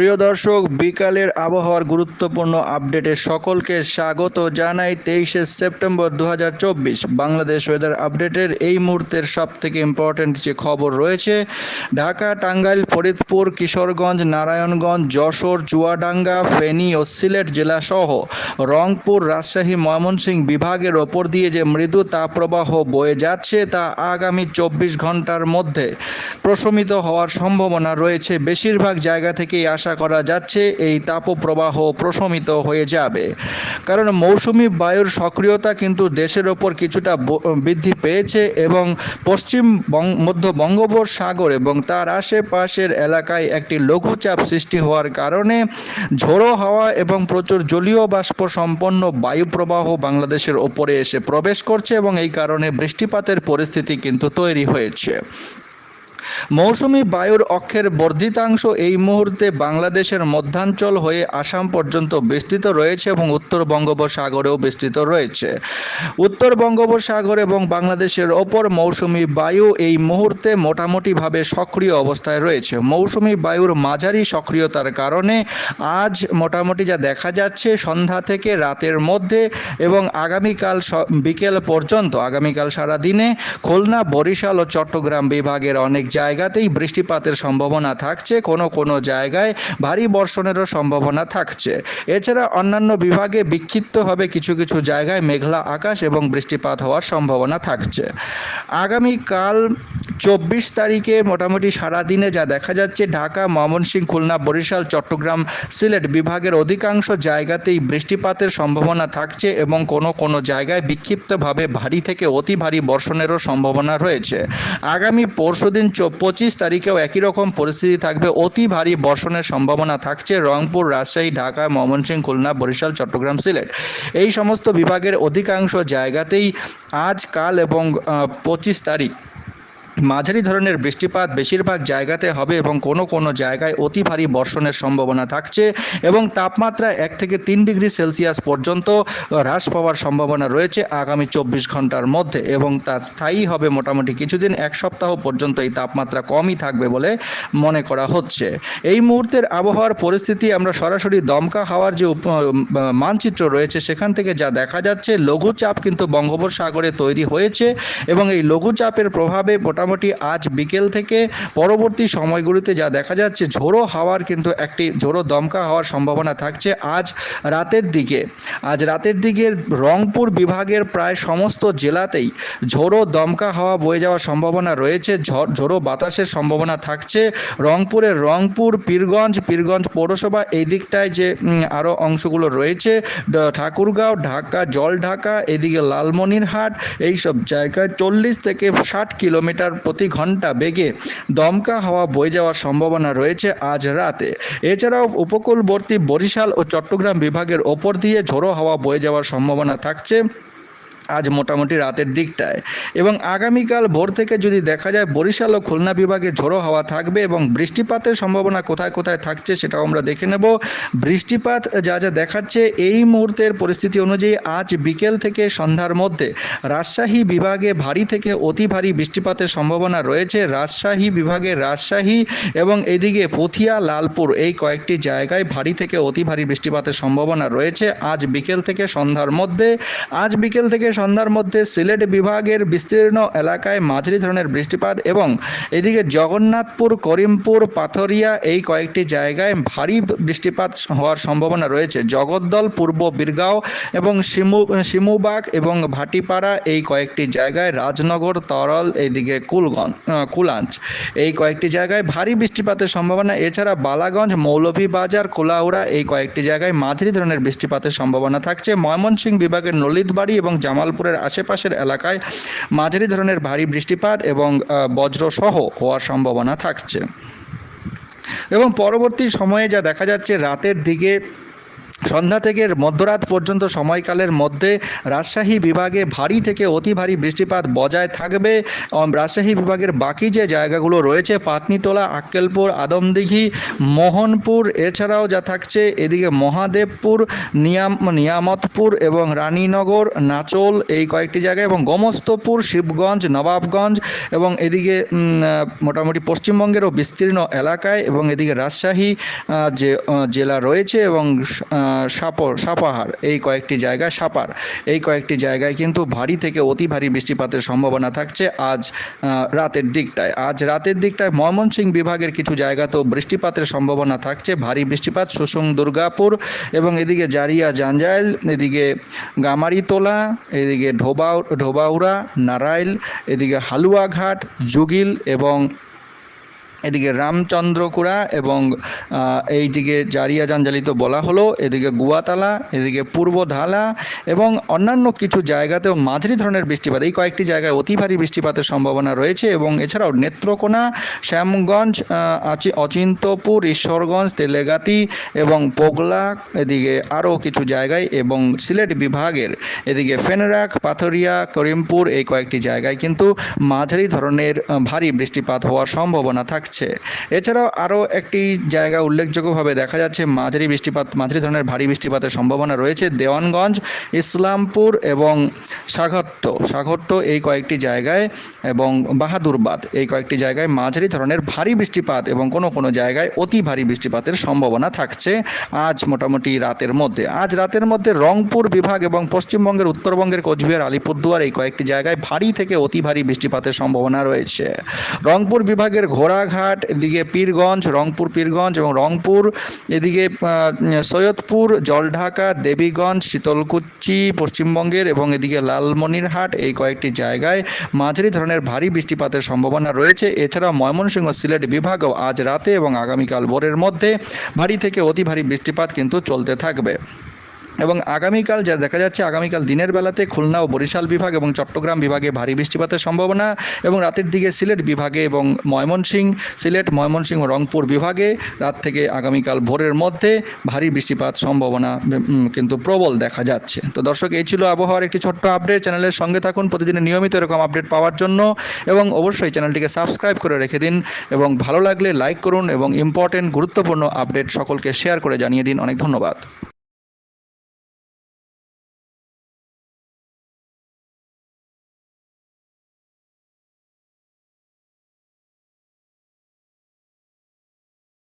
প্রিয় দর্শক, বিকালের আবহাওয়ার গুরুত্বপূর্ণ আপডেটে সকলকে স্বাগত জানাই তেইশে সেপ্টেম্বর দু হাজার চব্বিশ। বাংলাদেশ ওয়েদার আপডেটের এই মুহূর্তের সব থেকে ইম্পর্ট্যান্ট যে খবর রয়েছে, ঢাকা, টাঙ্গাইল, ফরিদপুর, কিশোরগঞ্জ, নারায়ণগঞ্জ, যশোর, চুয়াডাঙ্গা, ফেনী ও সিলেট জেলাসহ রংপুর, রাজশাহী, ময়মনসিংহ বিভাগের ওপর দিয়ে যে মৃদু তাপপ্রবাহ বয়ে যাচ্ছে তা আগামী চব্বিশ ঘণ্টার মধ্যে প্রশমিত হওয়ার সম্ভাবনা রয়েছে। বেশিরভাগ জায়গা থেকেই আশা করা যাচ্ছে এই তাপপ্রবাহ প্রশমিত হয়ে যাবে। কারণ মৌসুমি বায়ুর সক্রিয়তা কিন্তু দেশের ওপর কিছুটা বৃদ্ধি পেয়েছে এবং পশ্চিম মধ্য বঙ্গোপসাগর এবং তার আশেপাশের এলাকায় একটি লঘুচাপ সৃষ্টি হওয়ার কারণে ঝোড়ো হাওয়া এবং প্রচুর জলীয় বাষ্প সম্পন্ন বায়ুপ্রবাহ বাংলাদেশের ওপরে এসে প্রবেশ করছে এবং এই কারণে বৃষ্টিপাতের পরিস্থিতি কিন্তু তৈরি হয়েছে। মৌসুমি বায়ুর অক্ষের বর্ধিতাংশ এই মুহূর্তে বাংলাদেশের মধ্যাঞ্চল হয়ে আসাম পর্যন্ত বিস্তৃত রয়েছে এবং উত্তর বঙ্গোপসাগরেও বিস্তৃত রয়েছে। উত্তর বঙ্গোপসাগর এবং বাংলাদেশের ওপর মৌসুমি বায়ু এই মুহূর্তে মোটামুটিভাবে সক্রিয় অবস্থায় রয়েছে। মৌসুমি বায়ুর মাঝারি সক্রিয়তার কারণে আজ মোটামুটি যা দেখা যাচ্ছে সন্ধ্যা থেকে রাতের মধ্যে এবং আগামীকাল বিকেল পর্যন্ত, আগামীকাল সারা দিনে খুলনা, বরিশাল ও চট্টগ্রাম বিভাগের অনেক জায়গাতেই বৃষ্টিপাতের সম্ভাবনা থাকছে, কোনো কোনো জায়গায় ভারী বর্ষণেরও সম্ভাবনা থাকছে। এছাড়া অন্যান্য বিভাগে বিক্ষিপ্তভাবে কিছু কিছু জায়গায় মেঘলা আকাশ এবং বৃষ্টিপাত হওয়ার সম্ভাবনা থাকছে। আগামীকাল চব্বিশ তারিখে মোটামুটি সারা দিনে যা দেখা যাচ্ছে, ঢাকা, ময়মনসিংহ, খুলনা, বরিশাল, চট্টগ্রাম, সিলেট বিভাগের অধিকাংশ জায়গাতেই বৃষ্টিপাতের সম্ভাবনা থাকছে এবং কোনো কোনো জায়গায় বিক্ষিপ্তভাবে ভারী থেকে অতি ভারী বর্ষণেরও সম্ভাবনা রয়েছে। আগামী পরশুদিন পঁচিশ তারিখেও একই রকম পরিস্থিতি থাকবে। অতি ভারী বর্ষণের সম্ভাবনা থাকছে রংপুর, রাজশাহী, ঢাকা, ময়মনসিংহ, খুলনা, বরিশাল, চট্টগ্রাম, সিলেট। এই সমস্ত বিভাগের অধিকাংশ জায়গাতেই আজ, কাল এবং পঁচিশ তারিখ মাঝারি ধরনের বৃষ্টিপাত বেশিরভাগ জায়গাতে হবে এবং কোনো কোনো জায়গায় অতি ভারী বর্ষণের সম্ভাবনা থাকছে এবং তাপমাত্রা এক থেকে তিন ডিগ্রি সেলসিয়াস পর্যন্ত হ্রাস পাওয়ার সম্ভাবনা রয়েছে আগামী চব্বিশ ঘণ্টার মধ্যে এবং তা স্থায়ী হবে মোটামুটি কিছুদিন, এক সপ্তাহ পর্যন্ত এই তাপমাত্রা কমই থাকবে বলে মনে করা হচ্ছে। এই মুহূর্তের আবহাওয়ার পরিস্থিতি আমরা সরাসরি দমকা হাওয়ার যে মানচিত্র রয়েছে সেখান থেকে যা দেখা যাচ্ছে, লঘুচাপ কিন্তু বঙ্গোপসাগরে তৈরি হয়েছে এবং এই লঘুচাপের প্রভাবে মোটামুটি আজ বিকেল থেকে পরবর্তী সময়গুলিতে যা দেখা যাচ্ছে, ঝোড়ো হাওয়ার কিন্তু একটি, ঝোড়ো দমকা হওয়ার সম্ভাবনা থাকছে আজ রাতের দিকে। আজ রাতের দিকে রংপুর বিভাগের প্রায় সমস্ত জেলাতেই ঝোড়ো দমকা হাওয়া বয়ে যাওয়ার সম্ভাবনা রয়েছে ঝড় বাতাসের সম্ভাবনা থাকছে। রংপুরের রংপুর, পীরগঞ্জ পীরগঞ্জ পৌরসভা এই দিকটায় যে আরও অংশগুলো রয়েছে ঠাকুরগাঁও, ঢাকা, জলঢাকা, এদিকে লালমনিরহাট এই সব জায়গায় চল্লিশ থেকে ষাট কিলোমিটার প্রতি ঘণ্টা বেগে দমকা হাওয়া বয়ে যাওয়ার সম্ভাবনা রয়েছে আজ রাতে। এছাড়াও উপকূলবর্তী বরিশাল ও চট্টগ্রাম বিভাগের ওপর দিয়ে ঝোড়ো হাওয়া বয়ে যাওয়ার সম্ভাবনা থাকছে। আজ মোটামুটি রাতের দিকটায়। এবং আগামীকাল ভোর থেকে যদি দেখা যায় বরিশাল ও খুলনা বিভাগে ঝোড়ো হাওয়া থাকবে এবং বৃষ্টিপাতের সম্ভাবনা কোথায় কোথায় থাকছে সেটাও আমরা দেখে নেব। বৃষ্টিপাত যা যা দেখাচ্ছে এই মুহূর্তের পরিস্থিতি অনুযায়ী আজ বিকেল থেকে সন্ধ্যার মধ্যে রাজশাহী বিভাগে ভারী থেকে অতি ভারী বৃষ্টিপাতের সম্ভাবনা রয়েছে। রাজশাহী বিভাগে রাজশাহী এবং এদিকে পুথিয়া, লালপুর এই কয়েকটি জায়গায় ভারী থেকে অতি ভারী বৃষ্টিপাতের সম্ভাবনা রয়েছে। আজ বিকেল থেকে সন্ধ্যার মধ্যে, আজ বিকেল থেকে সন্ধ্যার মধ্যে সিলেট বিভাগের বিস্তীর্ণ এলাকায় মাঝারি ধরনের বৃষ্টিপাত এবং এদিকে জগন্নাথপুর, করিমপুর, পাথরিয়া এই কয়েকটি জায়গায় ভারী বৃষ্টিপাত হওয়ার সম্ভাবনা রয়েছে। জগদ্দল, পূর্ব বীরগাঁও এবং শিমু শিমুবাগ এবং ভাটিপাড়া এই কয়েকটি জায়গায়, রাজনগর, তরল এইদিকে কুলগঞ্জ কুলাঞ্চ এই কয়েকটি জায়গায় ভারী বৃষ্টিপাতের সম্ভাবনা। এছাড়া বালাগঞ্জ, মৌলভীবাজার, কোলাউড়া এই কয়েকটি জায়গায় মাঝারি ধরনের বৃষ্টিপাতের সম্ভাবনা থাকছে। ময়মনসিংহ বিভাগের নলিতবাড়ি এবং জামালপুরের আশেপাশের এলাকায় মাঝারি ধরনের ভারী বৃষ্টিপাত এবং বজ্রসহ হওয়ার সম্ভাবনা থাকছে। এবং পরবর্তী সময়ে যা দেখা যাচ্ছে, রাতের দিকে সন্ধ্যা থেকে মধ্যরাত পর্যন্ত সময়কালের মধ্যে রাজশাহী বিভাগে ভারী থেকে অতি ভারী বৃষ্টিপাত বজায় থাকবে। রাজশাহী বিভাগের বাকি যে জায়গাগুলো রয়েছে পাতনিতলা আক্কেলপুর, আদমদিঘি, মোহনপুর, এছাড়াও যা থাকছে, এদিকে মহাদেবপুর, নিয়াম, নিয়ামতপুর এবং রানীনগর, নাচল এই কয়েকটি জায়গায় এবং গোমস্তপুর, শিবগঞ্জ, নবাবগঞ্জ এবং এদিকে মোটামুটি পশ্চিমবঙ্গেরও বিস্তীর্ণ এলাকায় এবং এদিকে রাজশাহী যে জেলা রয়েছে এবং সাপর, সাপাহার, এই কয়েকটি জায়গায় সাপার। এই কয়েকটি জায়গায় কিন্তু ভারী থেকে অতি ভারী বৃষ্টিপাতের সম্ভাবনা থাকছে আজ রাতের দিকটায়। আজ রাতের দিকটায় ময়মনসিংহ বিভাগের কিছু জায়গাতেও বৃষ্টিপাতের সম্ভাবনা থাকছে। ভারী বৃষ্টিপাত, সুসুং, দুর্গাপুর এবং এদিকে জারিয়া, জাঞ্জাইল, এদিকে গামারিতোলা, এদিকে ঢোবাউ ঢোবাউড়া নারাইল এদিকে হালুয়াঘাট, জুগিল এবং এদিকে রামচন্দ্রকুড়া এবং এইদিকে জারিয়া জাঞ্জালি তো বলা হলো, এদিকে গুয়াতালা, এদিকে পূর্ব ঢালা এবং অন্যান্য কিছু জায়গাতেও মাঝারি ধরনের বৃষ্টিপাত। এই কয়েকটি জায়গায় অতি ভারী বৃষ্টিপাতের সম্ভাবনা রয়েছে এবং এছাড়াও নেত্রকোনা, শ্যামগঞ্জ অচিন্তপুর, ঈশ্বরগঞ্জ, তেলেগাতি এবং পোগলা, এদিকে আরও কিছু জায়গায় এবং সিলেট বিভাগের এদিকে ফেনরাক, পাথরিয়া, করিমপুর এই কয়েকটি জায়গায় কিন্তু মাঝারি ধরনের ভারী বৃষ্টিপাত হওয়ার সম্ভাবনা থাকছে। এছাড়াও আরও একটি জায়গা উল্লেখযোগ্যভাবে দেখা যাচ্ছে, মাঝারি বৃষ্টিপাত, মাঝারি ধরনের ভারী বৃষ্টিপাতের সম্ভাবনা রয়েছে দেওয়ানগঞ্জ, ইসলামপুর এবং সাঘট্ট সাঘট্ট এই কয়েকটি জায়গায় এবং বাহাদুরবাদ এই কয়েকটি জায়গায় মাঝারি ধরনের ভারী বৃষ্টিপাত এবং কোনো কোনো জায়গায় অতি ভারী বৃষ্টিপাতের সম্ভাবনা থাকছে আজ মোটামুটি রাতের মধ্যে। আজ রাতের মধ্যে রংপুর বিভাগ এবং পশ্চিমবঙ্গের উত্তরবঙ্গের কোচবিহার, আলিপুরদুয়ার এই কয়েকটি জায়গায় ভারী থেকে অতি ভারী বৃষ্টিপাতের সম্ভাবনা রয়েছে। রংপুর বিভাগের ঘোড়াঘাট এদিকে পীরগঞ্জ, রংপুর, পীরগঞ্জ এবং রংপুর, এদিকে সৈয়দপুর, জলঢাকা, দেবীগঞ্জ, শীতলকুচি, পশ্চিমবঙ্গের এবং এদিকে লালমনিরহাট এই কয়েকটি জায়গায় মাঝারি ধরনের ভারী বৃষ্টিপাতের সম্ভাবনা রয়েছে। এছাড়া ময়মনসিংহ সিলেট বিভাগেও আজ রাতে এবং আগামীকাল ভোরের মধ্যে ভারী থেকে অতি ভারী বৃষ্টিপাত কিন্তু চলতে থাকবে। এবং আগামীকাল যা দেখা যাচ্ছে, আগামীকাল দিনের বেলাতে খুলনা ও বরিশাল বিভাগ এবং চট্টগ্রাম বিভাগে ভারী বৃষ্টিপাতের সম্ভাবনা এবং রাতের দিকে সিলেট বিভাগে এবং ময়মনসিংহ সিলেট ময়মনসিংহ রংপুর বিভাগে রাত থেকে আগামীকাল ভোরের মধ্যে ভারী বৃষ্টিপাত সম্ভাবনা কিন্তু প্রবল দেখা যাচ্ছে। তো দর্শক, এই ছিল আবহাওয়ার একটি ছোট্ট আপডেট চ্যানেলের সঙ্গে থাকুন, প্রতিদিনের নিয়মিত এরকম আপডেট পাওয়ার জন্য এবং অবশ্যই চ্যানেলটিকে সাবস্ক্রাইব করে রেখে দিন এবং ভালো লাগলে লাইক করুন এবং ইম্পর্টেন্ট গুরুত্বপূর্ণ আপডেট সকলকে শেয়ার করে জানিয়ে দিন। অনেক ধন্যবাদ।